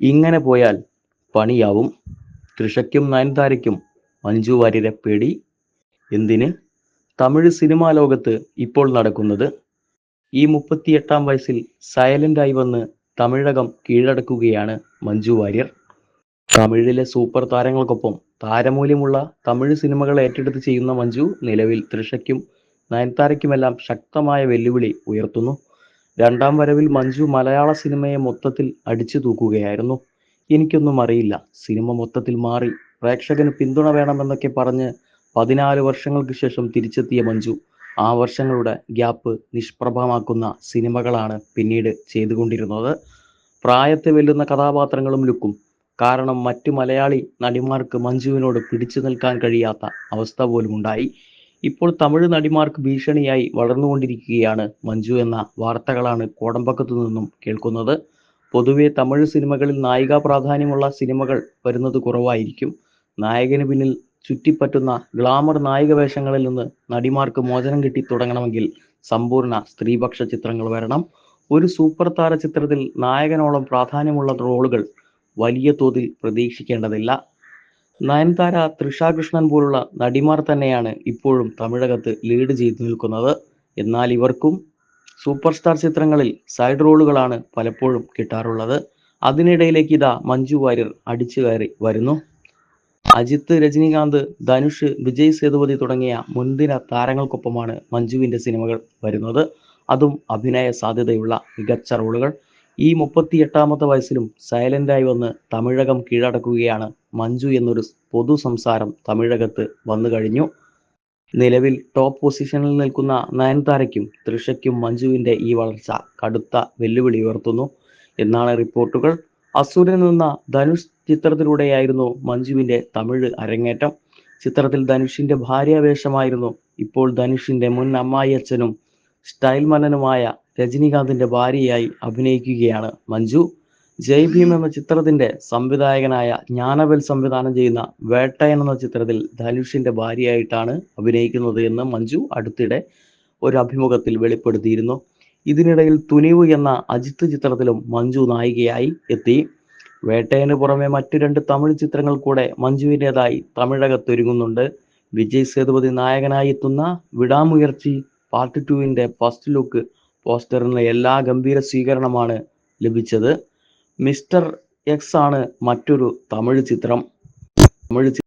ഇങ്ങനെ പോയാൽ പണിയാവും. തൃഷയ്ക്കും നയൻതാരയ്ക്കും മഞ്ജു വാര്യരെ പേടി. എന്തിന്? തമിഴ് സിനിമാ ലോകത്ത് ഇപ്പോൾ നടക്കുന്നത് ഈ മുപ്പത്തിയെട്ടാം വയസ്സിൽ സൈലന്റായി വന്ന് തമിഴകം കീഴടക്കുകയാണ് മഞ്ജു വാര്യർ. തമിഴിലെ സൂപ്പർ താരങ്ങൾക്കൊപ്പം താരമൂല്യമുള്ള തമിഴ് സിനിമകൾ ഏറ്റെടുത്ത് ചെയ്യുന്ന മഞ്ജു നിലവിൽ തൃഷയ്ക്കും നയൻതാരയ്ക്കുമെല്ലാം ശക്തമായ വെല്ലുവിളി ഉയർത്തുന്നു. രണ്ടാം വരവിൽ മഞ്ജു മലയാള സിനിമയെ മൊത്തത്തിൽ അടിച്ചു തൂക്കുകയായിരുന്നു. എനിക്കൊന്നും അറിയില്ല. സിനിമ മൊത്തത്തിൽ മാറി. പ്രേക്ഷകന് പിന്തുണ വേണമെന്നൊക്കെ പറഞ്ഞ് പതിനാല് വർഷങ്ങൾക്ക് ശേഷം തിരിച്ചെത്തിയ മഞ്ജു ആ വർഷങ്ങളുടെ ഗ്യാപ്പ് നിഷ്പ്രഭമാക്കുന്ന സിനിമകളാണ് പിന്നീട് ചെയ്തുകൊണ്ടിരുന്നത്. പ്രായത്തെ വെല്ലുന്ന കഥാപാത്രങ്ങളും ലുക്കും. കാരണം മറ്റു മലയാളി നടിമാർക്ക് മഞ്ജുവിനോട് പിടിച്ചു നിൽക്കാൻ കഴിയാത്ത അവസ്ഥ പോലും ഉണ്ടായി ഇപ്പോൾ തമിഴ് നടിമാർക്ക് ഭീഷണിയായി വളർന്നുകൊണ്ടിരിക്കുകയാണ് മഞ്ജു എന്ന വാർത്തകളാണ് കോടമ്പക്കത്തു നിന്നും കേൾക്കുന്നത്. പൊതുവെ തമിഴ് സിനിമകളിൽ നായികാ പ്രാധാന്യമുള്ള സിനിമകൾ വരുന്നത് കുറവായിരിക്കും. നായകന് പിന്നിൽ ചുറ്റിപ്പറ്റുന്ന ഗ്ലാമർ നായിക വേഷങ്ങളിൽ നിന്ന് നടിമാർക്ക് മോചനം കിട്ടി തുടങ്ങണമെങ്കിൽ സമ്പൂർണ സ്ത്രീപക്ഷ ചിത്രങ്ങൾ വരണം. ഒരു സൂപ്പർ താര ചിത്രത്തിൽ നായകനോളം പ്രാധാന്യമുള്ള റോളുകൾ വലിയ തോതിൽ പ്രതീക്ഷിക്കേണ്ടതില്ല. നയൻതാര തൃഷ കൃഷ്ണൻ പോലുള്ള നടിമാർ തന്നെയാണ് ഇപ്പോഴും തമിഴകത്ത് ലീഡ് ചെയ്തു നിൽക്കുന്നത്. എന്നാൽ ഇവർക്കും സൂപ്പർ സ്റ്റാർ ചിത്രങ്ങളിൽ സൈഡ് റോളുകളാണ് പലപ്പോഴും കിട്ടാറുള്ളത്. അതിനിടയിലേക്ക് ഇതാ മഞ്ജു വാര്യർ അടിച്ചു കയറി വരുന്നു. അജിത്ത് രജനീകാന്ത് ധനുഷ് വിജയ് സേതുപതി തുടങ്ങിയ മുൻനിര താരങ്ങൾക്കൊപ്പമാണ് മഞ്ജുവിന്റെ സിനിമകൾ വരുന്നത്. അതും അഭിനയ സാധ്യതയുള്ള മികച്ച റോളുകൾ. ഈ മുപ്പത്തിയെട്ടാമത്തെ വയസ്സിലും സൈലന്റായി വന്ന് തമിഴകം കീഴടക്കുകയാണ് മഞ്ജു എന്നൊരു പൊതു സംസാരം തമിഴകത്ത് വന്നു കഴിഞ്ഞു. നിലവിൽ ടോപ്പ് പൊസിഷനിൽ നിൽക്കുന്ന നയൻതാരയ്ക്കും തൃഷയ്ക്കും മഞ്ജുവിന്റെ ഈ വളർച്ച കടുത്ത വെല്ലുവിളി ഉയർത്തുന്നു എന്നാണ് റിപ്പോർട്ടുകൾ. അസുരൻ എന്ന ധനുഷ് ചിത്രത്തിലൂടെയായിരുന്നു മഞ്ജുവിന്റെ തമിഴ് അരങ്ങേറ്റം. ചിത്രത്തിൽ ധനുഷിന്റെ ഭാര്യാവേഷമായിരുന്നു ഇപ്പോൾ ധനുഷിന്റെ മുൻ അമ്മായിയച്ഛനും സ്റ്റൈൽ മനനുമായ രജനീകാന്തിന്റെ ഭാര്യയായി അഭിനയിക്കുകയാണ് മഞ്ജു. ജയ് ഭീം എന്ന ചിത്രത്തിന്റെ സംവിധായകനായ ജ്ഞാനവൽ സംവിധാനം ചെയ്യുന്ന വേട്ടയൻ എന്ന ചിത്രത്തിൽ ധനുഷിന്റെ ഭാര്യയായിട്ടാണ് അഭിനയിക്കുന്നത് എന്ന് മഞ്ജു അടുത്തിടെ ഒരു അഭിമുഖത്തിൽ വെളിപ്പെടുത്തിയിരുന്നു. ഇതിനിടയിൽ തുനിവ് എന്ന അജിത്ത് ചിത്രത്തിലും മഞ്ജു നായികയായി എത്തി. വേട്ടയന് പുറമെ മറ്റു രണ്ട് തമിഴ് ചിത്രങ്ങൾ കൂടെ മഞ്ജുവിന്റെതായി തമിഴകത്തൊരുങ്ങുന്നുണ്ട്. വിജയ് സേതുപതി നായകനായി എത്തുന്ന വിടാമുയർച്ചി പാർട്ട് ടുവിന്റെ ഫസ്റ്റ് ലുക്ക് പോസ്റ്ററിന് എല്ലാ ഗംഭീര സ്വീകരണമാണ് ലഭിച്ചത്. മിസ്റ്റർ എക്സ് ആണ് മറ്റൊരു തമിഴ് ചിത്രം. തമിഴ്